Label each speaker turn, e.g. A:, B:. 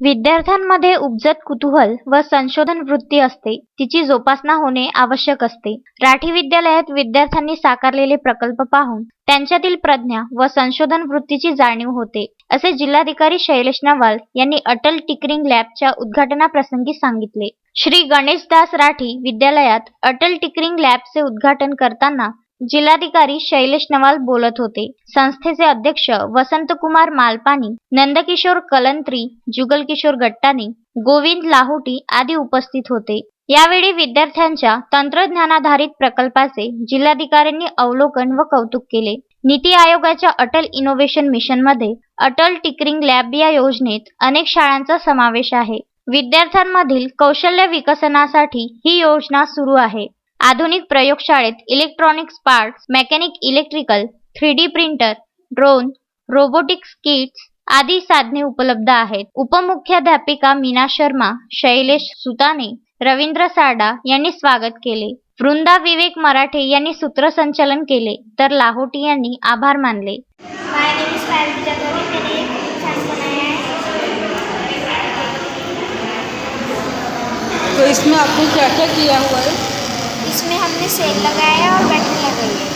A: विद्यार्थ्यांमध्ये उपजत कुतूहल व संशोधन वृत्ती असते. तिची जोपासना होणे आवश्यक असते. राठी विद्यालयात विद्यार्थ्यांनी साकारलेले प्रकल्प पाहून त्यांच्यातील प्रज्ञा व संशोधन वृत्तीची जाणीव होते. असे जिल्हाधिकारी शैलेश नवाल यांनी अटल टिकरिंग लॅबच्या उद्घाटनाप्रसंगी सांगितले. श्री गणेशदास राठी विद्यालयात अटल टिकरिंग लॅबचे उद्घाटन करताना जिल्हाधिकारी शैलेश नवाल बोलत होते. संस्थेचे अध्यक्ष वसंतकुमार मालपानी नंदकिशोर कलंत्री जुगलकिशोर गट्टाने गोविंद लाहोटी आदी उपस्थित होते. यावेळी विद्यार्थ्यांच्या तंत्रज्ञानाधारित प्रकल्पाचे जिल्हाधिकाऱ्यांनी अवलोकन व कौतुक केले. नीती आयोगाच्या अटल इनोव्हेशन मिशनमध्ये अटल टिकरिंग लॅब या योजनेत अनेक शाळांचा समावेश आहे. विद्यार्थ्यांमधील कौशल्य विकसनासाठी ही योजना सुरू आहे. आधुनिक प्रयोगशाळेत electronics parts mechanic electrical three D printer drone robotics kits आदी साधने उपलब्ध आहेत. उपमुख्याध्यापिका मीना शर्मा शैलेश सुताने रवींद्र सारडा यांनी स्वागत केले. वृंदा विवेक मराठे यांनी सूत्रसंचालन केले. तर लाहोटी यांनी आभार मानले.
B: तो इसमें आपने क्या क्या किया हुआ है?
C: इसमें हमने सेल लगाया है और बैटरी लगाई है